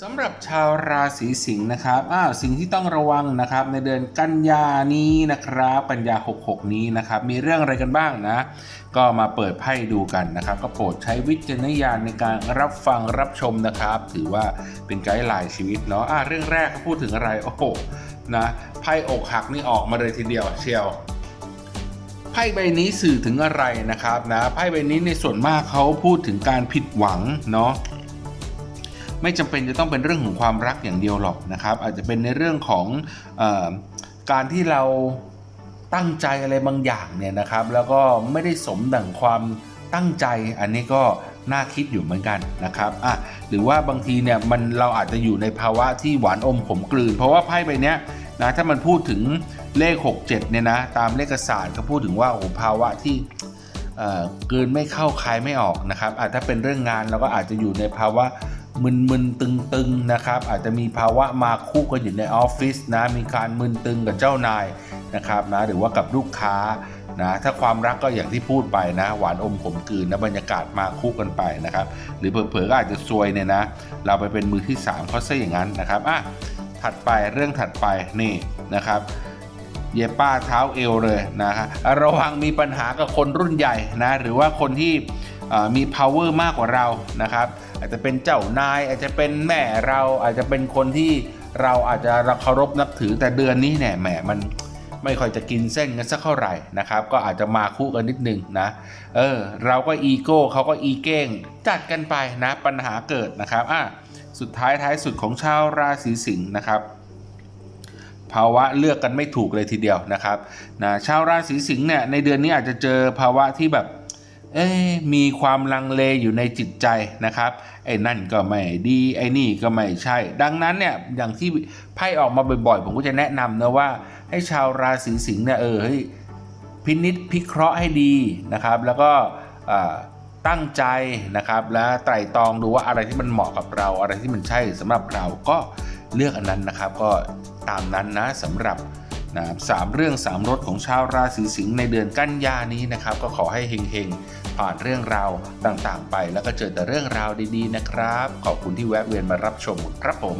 สำหรับชาวราศีสิงห์นะครับ อ้าวสิ่งที่ต้องระวังนะครับ ในเดือนกันยานี้นะครับ กันยา 66 นี้นะครับ มีเรื่องอะไรกันบ้างนะ ก็มาเปิดไพ่ดูกันนะครับ ก็โปรดใช้วิจารณญาณในการรับฟังรับชมนะครับ ถือว่าเป็นไกด์ไลน์ชีวิตเนาะ อะเรื่องแรกเขาพูดถึงอะไร โอ้โห นะ ไพ่อกหักนี่ออกมาเลยทีเดียวเชียวไพ่ใบนี้สื่อถึงอะไรนะครับนะไพ่ใบนี้ในส่วนมากเขาพูดถึงการผิดหวังเนาะ ไม่จำเป็นจะต้องเป็นเรื่องของความรักอย่างเดียวหรอกนะครับ อาจจะเป็นในเรื่องของออการที่เราตั้งใจอะไรบางอย่างเนี่ยนะครับ แล้วก็ไม่ได้สมดั่งความตั้งใจอันนี้ก็น่าคิดอยู่เหมือนกันนะครับอะหรือว่าบางทีเนี่ยมันเราอาจจะอยู่ในภาวะที่หวานอมขมกลืน เพราะว่าไพ่ใบเนี้ยนะถ้ามันพูดถึงเลข 67เนี่ยนะตามเลขศาสตร์เขาพูดถึงว่าโอ้ภาวะที่เกลืนไม่เข้าคายไม่ออกนะครับอาจถ้าเป็นเรื่องงานเราก็อาจจะอยู่ในภาวะ มึนๆตึงๆนะครับ อาจจะมีภาวะมาคู่กันอยู่ในออฟฟิศนะ มีการมึนตึงกับเจ้านายนะครับนะหรือว่ากับลูกค้านะถ้าความรักก็อย่างที่พูดไปนะ หวานอมขมกลืนนะบรรยากาศมาคู่กันไปนะครับ หรือเผลอๆก็อาจจะซวยเนี่ยนะ เราไปเป็นมือที่3เขาซะอย่างนั้นนะครับอะถัดไปเรื่องถัดไปนี่นะครับ เยป้าเท้าเอวเลยนะฮะระวังมีปัญหากับคนรุ่นใหญ่นะ หรือว่าคนที่ มี power มากกว่าเรานะครับ อาจจะเป็นเจ้านาย อาจจะเป็นแม่เราอาจจะเป็นคนที่เราอาจจะเคารพนับถือแต่เดือนนี้เนี่ยแหมมันไม่ค่อยจะกินเส้นกันสักเท่าไหร่นะครับ ก็อาจจะมาคู่กันนิดนึงนะ เออ เราก็อีโก้เขาก็อีเก้ง จัดกันไปนะปัญหาเกิดนะครับอะสุดท้ายท้ายสุดของชาวราศีสิงห์นะครับ ภาวะเลือกกันไม่ถูกเลยทีเดียวนะครับนะชาวราศีสิงห์เนี่ยในเดือนนี้อาจจะเจอภาวะที่แบบ เอ๊มีความลังเลอยู่ในจิตใจนะครับไอ้นั่นก็ไม่ดีไอ้นี่ก็ไม่ใช่ ดังนั้นเนี่ยอย่างที่ไพ่ออกมาบ่อยๆ ผมก็จะแนะนำนะว่า ให้ชาวราศีสิงห์เนี่ยเออเฮ้ยพินิษพิเคราะห์ให้ดีนะครับ แล้วก็ตั้งใจนะครับ และไตร่ตรองดูว่าอะไรที่มันเหมาะกับเรา อะไรที่มันใช่สำหรับเราก็เลือกอันนั้นนะครับ ก็ตามนั้นนะสำหรับ นะครับสามเรื่องสามรสของชาวราศีสิงห์ในเดือนกันยานี้นะครับ ก็ขอให้เฮงๆ ผ่านเรื่องราวต่างๆ ไป แล้วก็เจอแต่เรื่องราวดีๆนะครับ ขอบคุณที่แวะเวียนมารับชมครับผม